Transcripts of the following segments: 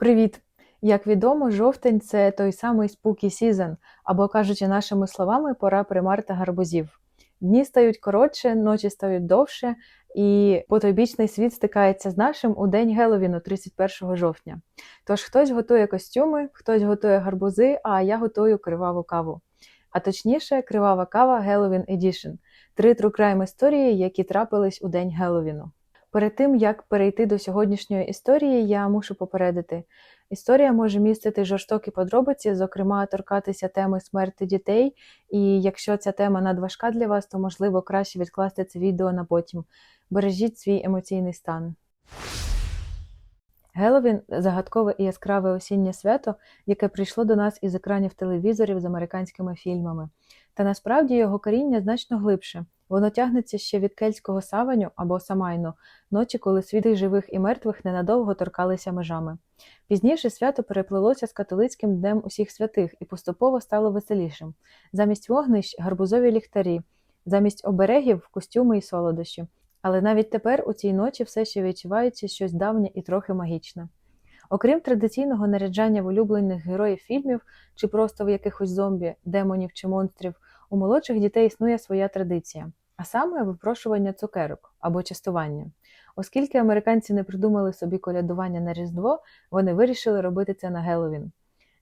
Привіт! Як відомо, жовтень це той самий spooky season, або кажучи нашими словами, пора примарти гарбузів. Дні стають коротше, ночі стають довше, і потойбічний світ стикається з нашим у день Геловіну, 31 жовтня. Тож хтось готує костюми, хтось готує гарбузи, а я готую криваву каву. А точніше, кривава кава Halloween Edition – три true crime історії, які трапились у день Геловіну. Перед тим як перейти до сьогоднішньої історії, я мушу попередити. Історія може містити жорстокі подробиці, зокрема, торкатися теми смерті дітей. І якщо ця тема надважка для вас, то можливо краще відкласти це відео на потім. Бережіть свій емоційний стан. Геловін загадкове і яскраве осіннє свято, яке прийшло до нас із екранів телевізорів з американськими фільмами. Та насправді його коріння значно глибше. Воно тягнеться ще від кельтського саваню або самайну, ночі, коли світи живих і мертвих ненадовго торкалися межами. Пізніше свято переплилося з католицьким днем усіх святих і поступово стало веселішим. Замість вогнищ гарбузові ліхтарі, замість оберегів костюми і солодощі. Але навіть тепер у цій ночі все ще відчувається щось давнє і трохи магічне. Окрім традиційного наряджання в улюблених героїв фільмів чи просто в якихось зомбі, демонів чи монстрів, у молодших дітей існує своя традиція, а саме випрошування цукерок або частування. Оскільки американці не придумали собі колядування на Різдво, вони вирішили робити це на Геловін.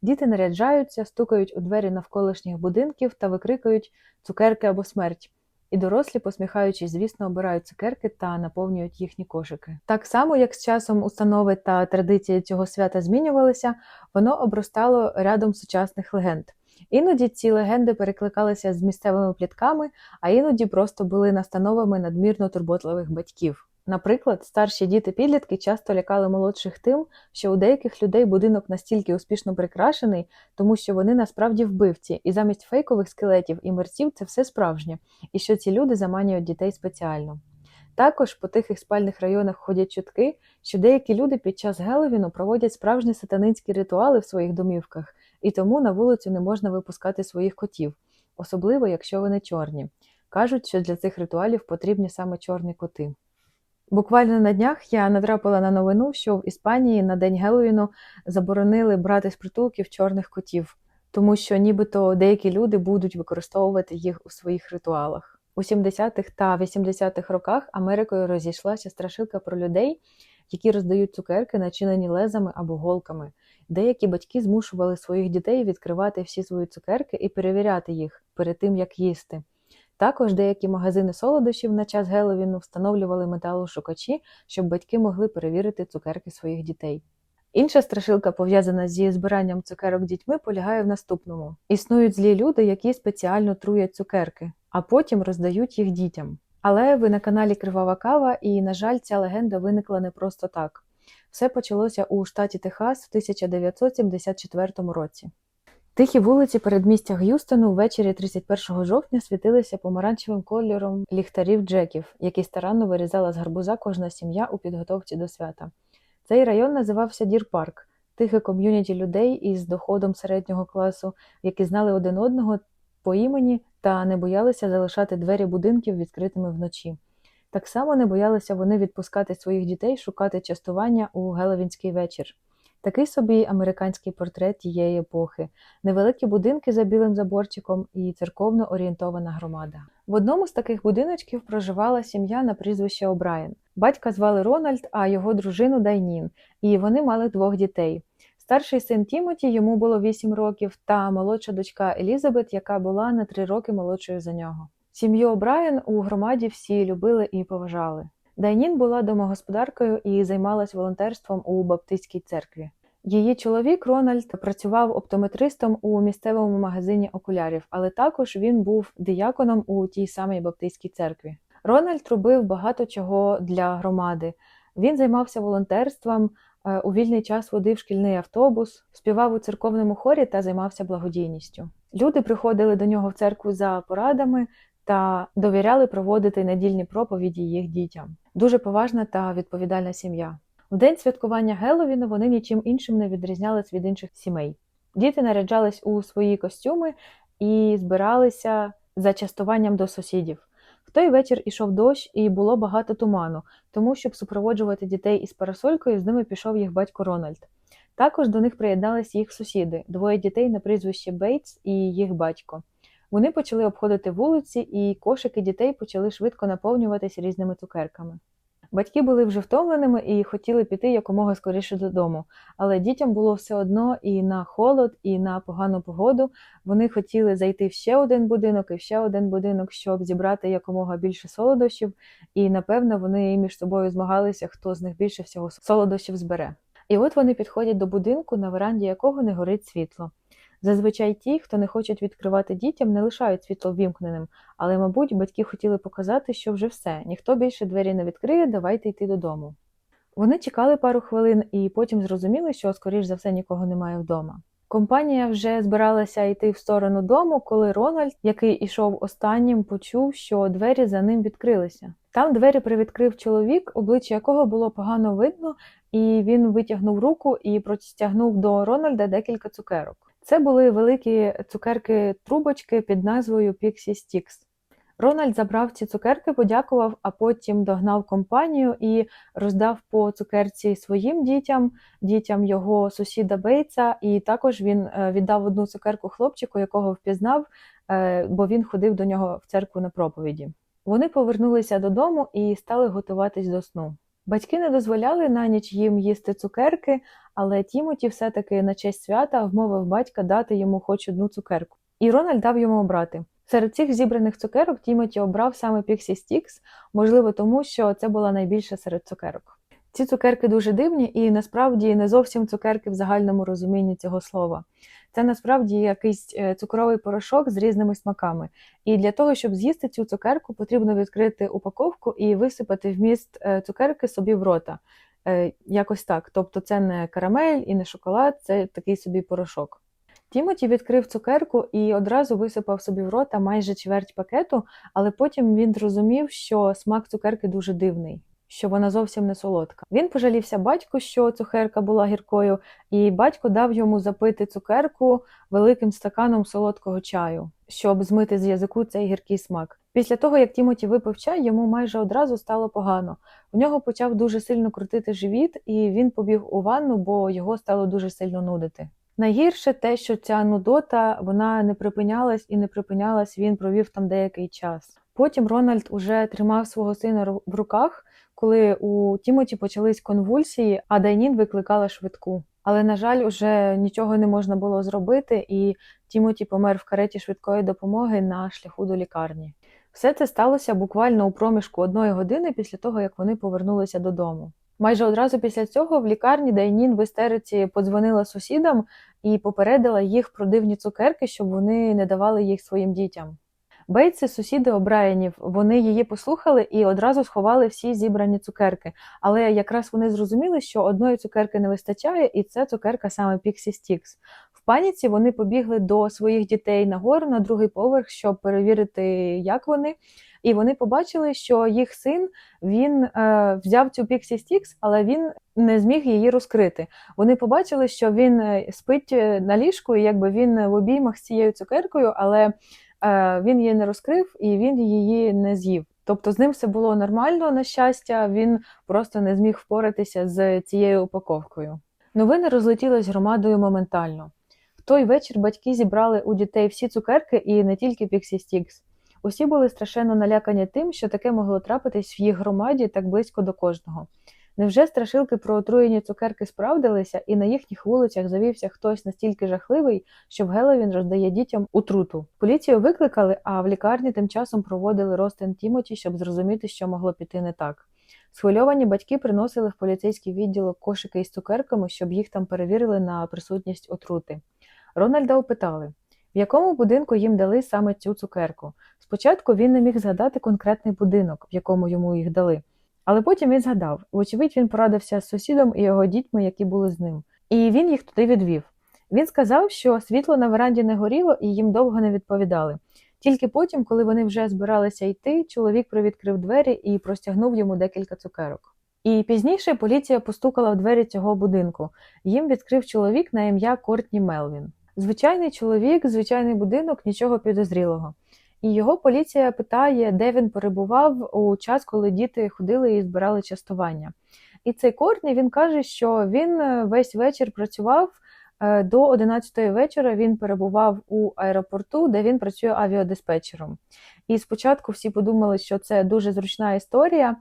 Діти наряджаються, стукають у двері навколишніх будинків та викрикують цукерки або смерть. І дорослі, посміхаючись, звісно, обирають цукерки та наповнюють їхні кошики. Так само, як з часом установи та традиції цього свята змінювалися, воно обростало рядом сучасних легенд. Іноді ці легенди перекликалися з місцевими плітками, а іноді просто були настановами надмірно турботливих батьків. Наприклад, старші діти-підлітки часто лякали молодших тим, що у деяких людей будинок настільки успішно прикрашений, тому що вони насправді вбивці, і замість фейкових скелетів і мерців це все справжнє, і що ці люди заманюють дітей спеціально. Також по тихих спальних районах ходять чутки, що деякі люди під час Геловіну проводять справжні сатанинські ритуали в своїх домівках, і тому на вулицю не можна випускати своїх котів, особливо якщо вони чорні. Кажуть, що для цих ритуалів потрібні саме чорні коти. Буквально на днях я натрапила на новину, що в Іспанії на День Геловіну заборонили брати з притулків чорних котів, тому що нібито деякі люди будуть використовувати їх у своїх ритуалах. У 70-х та 80-х роках Америкою розійшлася страшилка про людей, які роздають цукерки, начинені лезами або голками. Деякі батьки змушували своїх дітей відкривати всі свої цукерки і перевіряти їх перед тим, як їсти. Також деякі магазини солодощів на час Геловіну встановлювали металошукачі, щоб батьки могли перевірити цукерки своїх дітей. Інша страшилка, пов'язана зі збиранням цукерок дітьми, полягає в наступному: існують злі люди, які спеціально труять цукерки, а потім роздають їх дітям. Але ви на каналі Кривава Кава, і, на жаль, ця легенда виникла не просто так. Все почалося у штаті Техас в 1974 році. Тихі вулиці передмістя Г'юстону ввечері 31 жовтня світилися помаранчевим кольором ліхтарів Джеків, які старанно вирізала з гарбуза кожна сім'я у підготовці до свята. Цей район називався Дір Парк, тихе ком'юніті людей із доходом середнього класу, які знали один одного по імені та не боялися залишати двері будинків відкритими вночі. Так само не боялися вони відпускати своїх дітей шукати частування у Геловінський вечір. Такий собі американський портрет тієї епохи, невеликі будинки за білим заборчиком і церковно орієнтована громада. В одному з таких будиночків проживала сім'я на прізвище Обраєн. Батька звали Рональд, а його дружину Дайнін, і вони мали двох дітей. Старший син Тімоті йому було 8 років, та молодша дочка Елізабет, яка була на 3 роки молодшою за нього. Сім'ю Обраєн у громаді всі любили і поважали. Дайнін була домогосподаркою і займалась волонтерством у Баптистській церкві. Її чоловік Рональд працював оптометристом у місцевому магазині окулярів, але також він був дияконом у тій самій Баптистській церкві. Рональд робив багато чого для громади. Він займався волонтерством, у вільний час водив шкільний автобус, співав у церковному хорі та займався благодійністю. Люди приходили до нього в церкву за порадами та довіряли проводити недільні проповіді їх дітям. Дуже поважна та відповідальна сім'я. В день святкування Геловіну вони нічим іншим не відрізнялись від інших сімей. Діти наряджались у свої костюми і збиралися за частуванням до сусідів. В той вечір ішов дощ і було багато туману, тому щоб супроводжувати дітей із парасолькою, з ними пішов їх батько Рональд. Також до них приєднались їх сусіди, двоє дітей на прізвище Бейтс і їх батько. Вони почали обходити вулиці, і кошики дітей почали швидко наповнюватись різними цукерками. Батьки були вже втомленими і хотіли піти якомога скоріше додому, але дітям було все одно і на холод, і на погану погоду. Вони хотіли зайти в ще один будинок і в ще один будинок, щоб зібрати якомога більше солодощів, і напевно вони між собою змагалися, хто з них більше всього солодощів збере. І от вони підходять до будинку, на веранді якого не горить світло. Зазвичай ті, хто не хочуть відкривати дітям, не лишають світло ввімкненим, але, мабуть, батьки хотіли показати, що вже все, ніхто більше двері не відкриє, давайте йти додому. Вони чекали пару хвилин і потім зрозуміли, що, скоріш за все, нікого немає вдома. Компанія вже збиралася йти в сторону дому, коли Рональд, який ішов останнім, почув, що двері за ним відкрилися. Там двері привідкрив чоловік, обличчя якого було погано видно, і він витягнув руку і простягнув до Рональда декілька цукерок. Це були великі цукерки-трубочки під назвою Pixie Sticks. Рональд забрав ці цукерки, подякував, а потім догнав компанію і роздав по цукерці своїм дітям, дітям його сусіда Бейтса, і також він е, віддав одну цукерку хлопчику, якого впізнав, е, бо він ходив до нього в церкву на проповіді. Вони повернулися додому і стали готуватись до сну. Батьки не дозволяли на ніч їм їсти цукерки, але Тімоті все-таки на честь свята вмовив батька дати йому хоч одну цукерку. І Рональд дав йому обрати. Серед цих зібраних цукерок Тімоті обрав саме Піксі Стікс, можливо, тому що це була найбільша серед цукерок. Ці цукерки дуже дивні і насправді не зовсім цукерки в загальному розумінні цього слова. Це насправді якийсь е, цукровий порошок з різними смаками. І для того, щоб з'їсти цю цукерку, потрібно відкрити упаковку і висипати вміст е, цукерки собі в рота. Е, якось так. Тобто це не карамель і не шоколад, це такий собі порошок. Тімоті відкрив цукерку і одразу висипав собі в рота майже чверть пакету, але потім він зрозумів, що смак цукерки дуже дивний, що вона зовсім не солодка. Він пожалівся батьку, що цукерка була гіркою, і батько дав йому запити цукерку великим стаканом солодкого чаю, щоб змити з язику цей гіркий смак. Після того, як Тімоті випив чай, йому майже одразу стало погано. У нього почав дуже сильно крутити живіт, і він побіг у ванну, бо його стало дуже сильно нудити. Найгірше те, що ця нудота вона не припинялась і не припинялась, він провів там деякий час. Потім Рональд уже тримав свого сина в руках, коли у Тімоті почались конвульсії, а Дайнін викликала швидку. Але, на жаль, уже нічого не можна було зробити, і Тімоті помер в кареті швидкої допомоги на шляху до лікарні. Все це сталося буквально у проміжку одної години після того, як вони повернулися додому. Майже одразу після цього в лікарні Дайнін в істериці подзвонила сусідам і попередила їх про дивні цукерки, щоб вони не давали їх своїм дітям. Бейтси, сусіди Обраєнів, вони її послухали і одразу сховали всі зібрані цукерки. Але якраз вони зрозуміли, що одної цукерки не вистачає, і це цукерка саме Pixie Sticks. В паніці вони побігли до своїх дітей нагору на другий поверх, щоб перевірити, як вони. І вони побачили, що їх син він е, взяв цю Pixie Sticks, але він не зміг її розкрити. Вони побачили, що він е, спить е, на ліжку, і якби він в обіймах з цією цукеркою, але він її не розкрив і він її не з'їв. Тобто з ним все було нормально, на щастя, він просто не зміг впоратися з цією упаковкою. Новини розлетілись громадою моментально. В той вечір батьки зібрали у дітей всі цукерки і не тільки Pixie Sticks. Усі були страшенно налякані тим, що таке могло трапитись в їх громаді так близько до кожного. Невже страшилки про отруєні цукерки справдилися, і на їхніх вулицях завівся хтось настільки жахливий, що в Геловін роздає дітям утруту? Поліцію викликали, а в лікарні тим часом проводили розтин Тімоті, щоб зрозуміти, що могло піти не так. Схвильовані батьки приносили в поліцейський відділок кошики із цукерками, щоб їх там перевірили на присутність отрути. Рональда опитали, в якому будинку їм дали саме цю цукерку. Спочатку він не міг згадати конкретний будинок, в якому йому їх дали, але потім він згадав, вочевидь, він порадився з сусідом і його дітьми, які були з ним, і він їх туди відвів. Він сказав, що світло на веранді не горіло і їм довго не відповідали. Тільки потім, коли вони вже збиралися йти, чоловік привідкрив двері і простягнув йому декілька цукерок. І пізніше поліція постукала в двері цього будинку. Їм відкрив чоловік на ім'я Кортні Мелвін. Звичайний чоловік, звичайний будинок, нічого підозрілого. І його поліція питає, де він перебував у час, коли діти ходили і збирали частування. І цей Кортні він каже, що він е, весь вечір працював. е, До 11 вечора він перебував у аеропорту, де він працює авіадиспетчером. І спочатку всі подумали, що це дуже зручна історія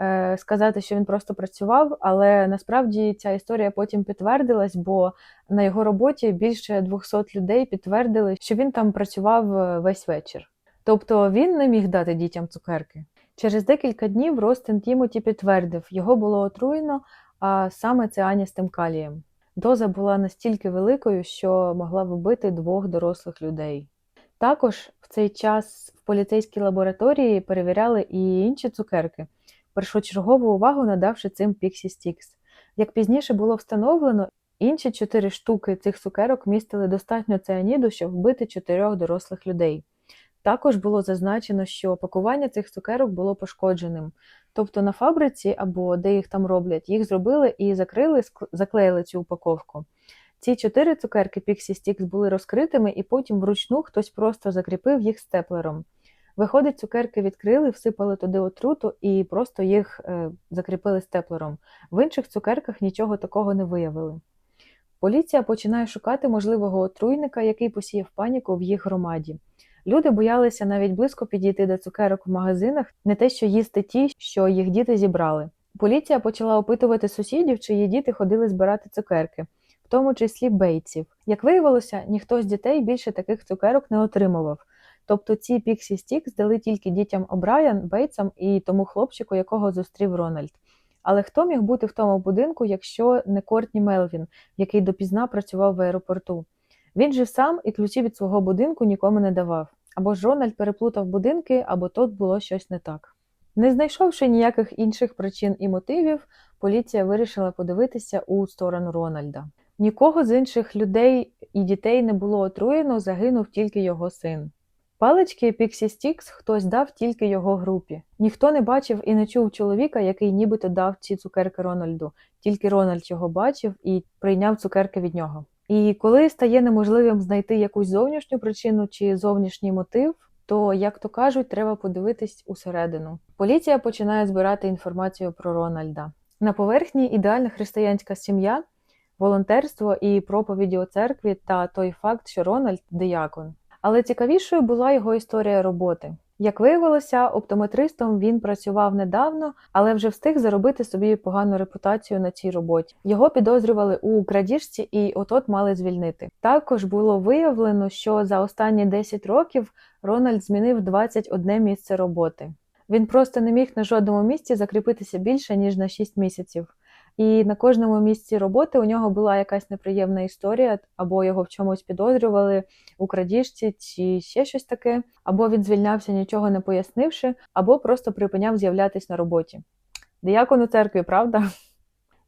е, сказати, що він просто працював, але насправді ця історія потім підтвердилась, бо на його роботі більше 200 людей підтвердили, що він там працював весь вечір. Тобто він не міг дати дітям цукерки. Через декілька днів Ростин Тімоті підтвердив, його було отруєно, а саме цианістим калієм. Доза була настільки великою, що могла вбити двох дорослих людей. Також в цей час в поліцейській лабораторії перевіряли і інші цукерки, першочергову увагу надавши цим Pixie Sticks. Як пізніше було встановлено, інші чотири штуки цих цукерок містили достатньо цианіду, щоб вбити чотирьох дорослих людей. Також було зазначено, що пакування цих цукерок було пошкодженим. Тобто на фабриці або де їх там роблять, їх зробили і закрили, заклеїли цю упаковку. Ці чотири цукерки Pixie Sticks були розкритими, і потім вручну хтось просто закріпив їх степлером. Виходить, цукерки відкрили, всипали туди отруту і просто їх е, закріпили степлером. В інших цукерках нічого такого не виявили. Поліція починає шукати можливого отруйника, який посіяв паніку в їх громаді. Люди боялися навіть близько підійти до цукерок в магазинах, не те, що їсти ті, що їх діти зібрали. Поліція почала опитувати сусідів, чиї діти ходили збирати цукерки, в тому числі бейтсів. Як виявилося, ніхто з дітей більше таких цукерок не отримував. Тобто ці Pixie Sticks дали тільки дітям Обрайан, Бейтсам і тому хлопчику, якого зустрів Рональд. Але хто міг бути в тому будинку, якщо не Кортні Мелвін, який допізна працював в аеропорту? Він жив сам і ключі від свого будинку нікому не давав. Або ж Рональд переплутав будинки, або тут було щось не так. Не знайшовши ніяких інших причин і мотивів, поліція вирішила подивитися у сторону Рональда. Нікого з інших людей і дітей не було отруєно, загинув тільки його син. Палички Pixie Sticks хтось дав тільки його групі. Ніхто не бачив і не чув чоловіка, який нібито дав ці цукерки Рональду. Тільки Рональд його бачив і прийняв цукерки від нього. І коли стає неможливим знайти якусь зовнішню причину чи зовнішній мотив, то, як то кажуть, треба подивитись усередину. Поліція починає збирати інформацію про Рональда. На поверхні ідеальна християнська сім'я, волонтерство і проповіді у церкві та той факт, що Рональд диякон. Але цікавішою була його історія роботи. Як виявилося, оптометристом він працював недавно, але вже встиг заробити собі погану репутацію на цій роботі. Його підозрювали у крадіжці і от-от мали звільнити. Також було виявлено, що за останні 10 років Рональд змінив 21 місце роботи. Він просто не міг на жодному місці закріпитися більше ніж на 6 місяців. І на кожному місці роботи у нього була якась неприємна історія, або його в чомусь підозрювали у крадіжці чи ще щось таке, або він звільнявся, нічого не пояснивши, або просто припиняв з'являтись на роботі. Диякон у церкві, правда?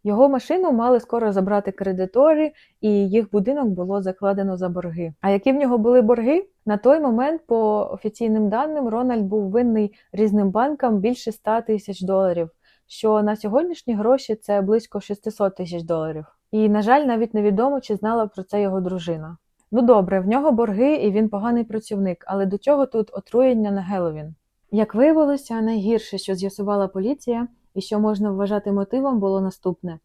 Його машину мали скоро забрати кредитори, і їх будинок було закладено за борги. А які в нього були борги? На той момент, по офіційним даним, Рональд був винний різним банкам більше 100 тисяч доларів що на сьогоднішні гроші це близько 600 тисяч доларів. І, на жаль, навіть невідомо, чи знала про це його дружина. Ну добре, в нього борги і він поганий працівник, але до чого тут отруєння на Геловін? Як виявилося, найгірше, що з'ясувала поліція і що можна вважати мотивом, було наступне.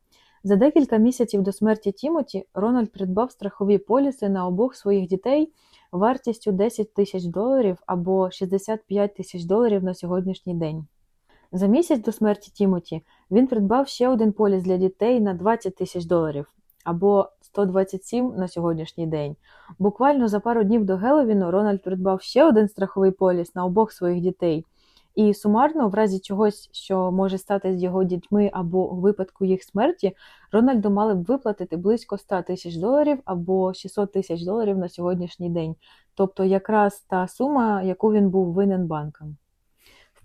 За декілька місяців до смерті Тімоті Рональд придбав страхові поліси на обох своїх дітей вартістю 10 тисяч доларів або 65 тисяч доларів на сьогоднішній день. За місяць до смерті Тімоті він придбав ще один поліс для дітей на 20 тисяч доларів або 127 на сьогоднішній день. Буквально за пару днів до Геловіну Рональд придбав ще один страховий поліс на обох своїх дітей. І сумарно, в разі чогось, що може стати з його дітьми або у випадку їх смерті, Рональду мали б виплатити близько 100 тисяч доларів або 600 тисяч доларів на сьогоднішній день. Тобто якраз та сума, яку він був винен банкам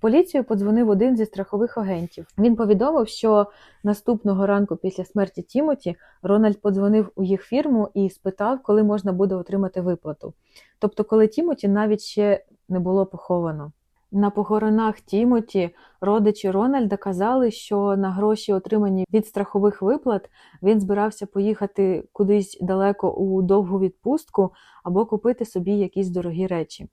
поліцію подзвонив один зі страхових агентів. Він повідомив, що наступного ранку після смерті Тімоті Рональд подзвонив у їх фірму і спитав, коли можна буде отримати виплату. Тобто, коли Тімоті навіть ще не було поховано. На похоронах Тімоті родичі Рональда казали, що на гроші, отримані від страхових виплат, він збирався поїхати кудись далеко у довгу відпустку або купити собі якісь дорогі речі.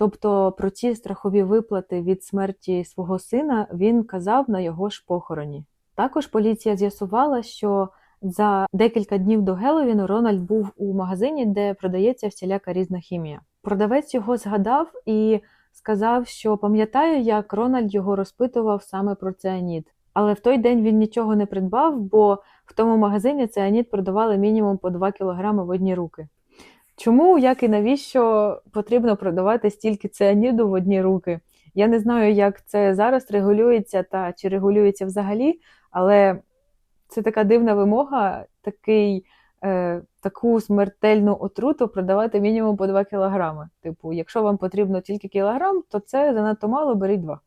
Тобто про ці страхові виплати від смерті свого сина він казав на його ж похороні. Також поліція з'ясувала, що за декілька днів до Геловіну Рональд був у магазині, де продається всіляка різна хімія. Продавець його згадав і сказав, що пам'ятає, як Рональд його розпитував саме про цианіт. Але в той день він нічого не придбав, бо в тому магазині цианіт продавали мінімум по 2 кілограми в одні руки. Чому, як і навіщо потрібно продавати стільки цианіду в одні руки? Я не знаю, як це зараз регулюється та чи регулюється взагалі, але це така дивна вимога, такий, е, таку смертельну отруту продавати мінімум по 2 кілограми. Типу, якщо вам потрібно тільки кілограм, то це занадто мало, беріть два.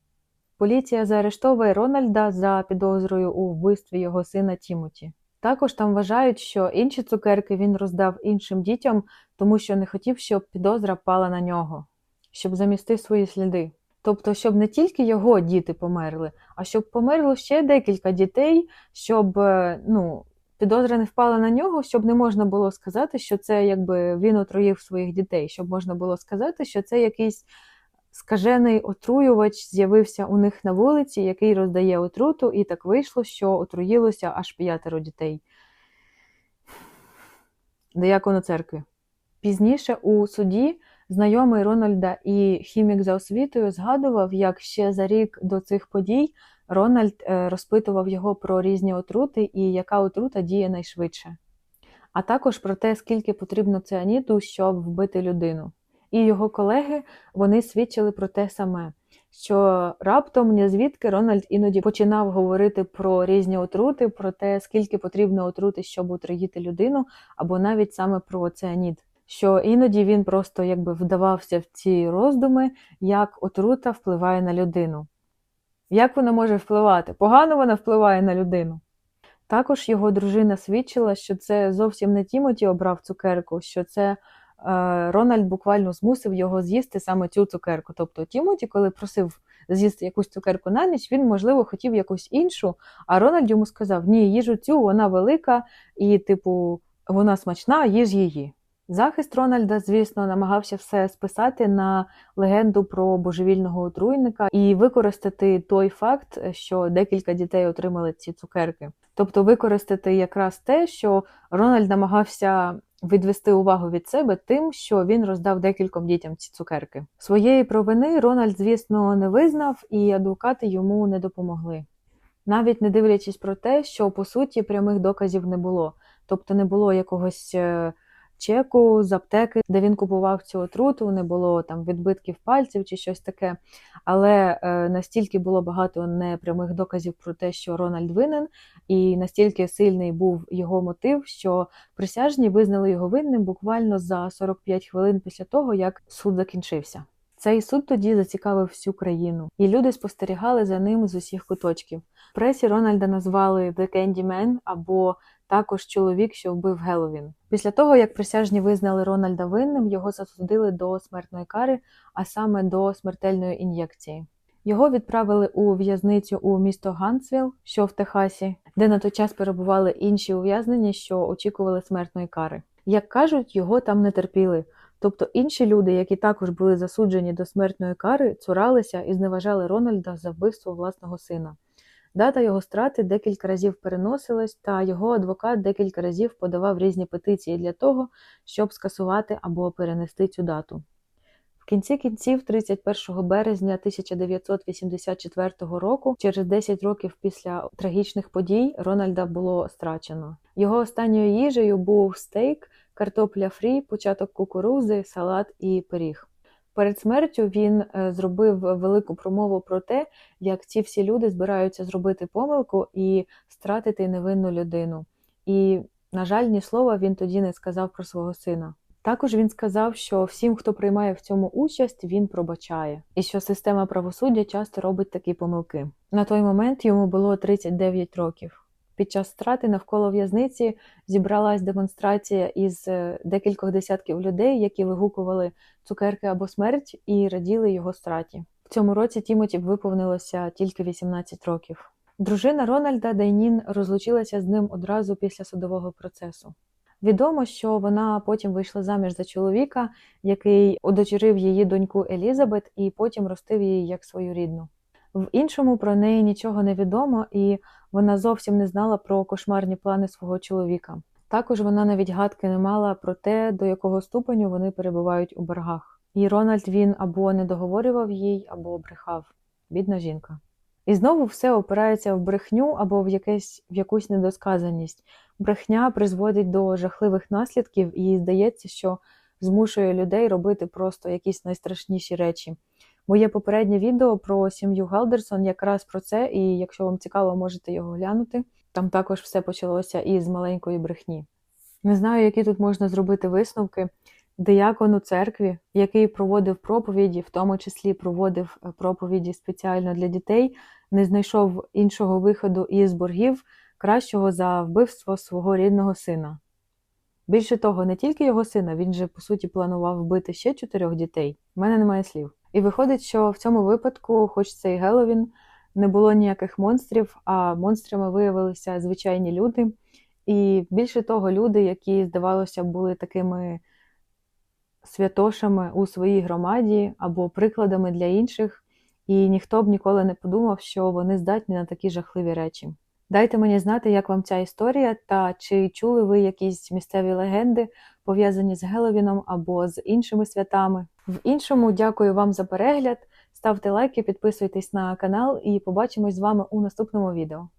Поліція заарештовує Рональда за підозрою у вбивстві його сина Тімоті. Також там вважають, що інші цукерки він роздав іншим дітям, тому що не хотів, щоб підозра пала на нього, щоб замістив свої сліди. Тобто, щоб не тільки його діти померли, а щоб померло ще декілька дітей, щоб е, ну, підозра не впала на нього, щоб не можна було сказати, що це якби він отруїв своїх дітей, щоб можна було сказати, що це якийсь скажений отруювач з'явився у них на вулиці, який роздає отруту, і так вийшло, що отруїлося аж п'ятеро дітей. Деякону церкви. Пізніше у суді знайомий Рональда і хімік за освітою згадував, як ще за рік до цих подій Рональд е, розпитував його про різні отрути і яка отрута діє найшвидше, а також про те, скільки потрібно цианіду, щоб вбити людину. І його колеги вони свідчили про те саме, що раптом ні звідки Рональд іноді починав говорити про різні отрути, про те, скільки потрібно отрути, щоб отруїти людину, або навіть саме про цианід. Що іноді він просто якби вдавався в ці роздуми, як отрута впливає на людину. Як вона може впливати? Погано вона впливає на людину. Також його дружина свідчила, що це зовсім не Тімоті обрав цукерку, що це Рональд буквально змусив його з'їсти саме цю цукерку. Тобто Тімоті, коли просив з'їсти якусь цукерку на ніч, він, можливо, хотів якусь іншу, а Рональд йому сказав: Ні, їжу цю, вона велика і, типу, вона смачна, їж її. Захист Рональда, звісно, намагався все списати на легенду про божевільного отруйника і використати той факт, що декілька дітей отримали ці цукерки. Тобто використати якраз те, що Рональд намагався відвести увагу від себе тим, що він роздав декільком дітям ці цукерки. Своєї провини Рональд, звісно, не визнав, і адвокати йому не допомогли. Навіть не дивлячись про те, що по суті прямих доказів не було, тобто не було якогось. Чеку з аптеки, де він купував цю отруту, не було там відбитків пальців чи щось таке. Але е, настільки було багато непрямих доказів про те, що Рональд винен, і настільки сильний був його мотив, що присяжні визнали його винним буквально за 45 хвилин після того, як суд закінчився. Цей суд тоді зацікавив всю країну, і люди спостерігали за ним з усіх куточків. В пресі Рональда назвали The Candyman або також чоловік, що вбив Геловін. Після того, як присяжні визнали Рональда винним, його засудили до смертної кари, а саме до смертельної ін'єкції. Його відправили у в'язницю у місто Гансвіл, що в Техасі, де на той час перебували інші ув'язнені, що очікували смертної кари. Як кажуть, його там не терпіли. Тобто інші люди, які також були засуджені до смертної кари, цуралися і зневажали Рональда за вбивство власного сина. Дата його страти декілька разів переносилась, та його адвокат декілька разів подавав різні петиції для того, щоб скасувати або перенести цю дату. В кінці кінців, 31 березня 1984 року, через 10 років після трагічних подій, Рональда було страчено. Його останньою їжею був стейк, картопля фрі, початок кукурузи, салат і пиріг. Перед смертю він е, зробив велику промову про те, як ці всі люди збираються зробити помилку і стратити невинну людину. І, на жаль, ні слова він тоді не сказав про свого сина. Також він сказав, що всім, хто приймає в цьому участь, він пробачає, і що система правосуддя часто робить такі помилки. На той момент йому було 39 років. Під час страти навколо в'язниці зібралась демонстрація із е, декількох десятків людей, які вигукували цукерки або смерть і раділи його страті. В цьому році Тімоті виповнилося тільки 18 років. Дружина Рональда Дайнін розлучилася з ним одразу після судового процесу. Відомо, що вона потім вийшла заміж за чоловіка, який удочерив її доньку Елізабет і потім ростив її як свою рідну. В іншому про неї нічого не відомо, і вона зовсім не знала про кошмарні плани свого чоловіка. Також вона навіть гадки не мала про те, до якого ступеню вони перебувають у боргах. І Рональд він або не договорював їй, або брехав. Бідна жінка. І знову все опирається в брехню або в, якесь, в якусь недосказаність. Брехня призводить до жахливих наслідків, і здається, що змушує людей робити просто якісь найстрашніші речі. Моє попереднє відео про сім'ю Галдерсон якраз про це, і якщо вам цікаво, можете його глянути. Там також все почалося із маленької брехні. Не знаю, які тут можна зробити висновки. Диякон у церкві, який проводив проповіді, в тому числі проводив е, проповіді спеціально для дітей, не знайшов іншого виходу із боргів кращого за вбивство свого рідного сина. Більше того, не тільки його сина, він же по суті планував вбити ще чотирьох дітей. У мене немає слів. І виходить, що в цьому випадку, хоч це і Геловін, не було ніяких монстрів, а монстрами виявилися звичайні люди. І більше того, люди, які, здавалося, були такими святошами у своїй громаді або прикладами для інших, і ніхто б ніколи не подумав, що вони здатні на такі жахливі речі. Дайте мені знати, як вам ця історія, та чи чули ви якісь місцеві легенди, пов'язані з Геловіном або з іншими святами. В іншому дякую вам за перегляд. Ставте лайки, підписуйтесь на канал і побачимось з вами у наступному відео.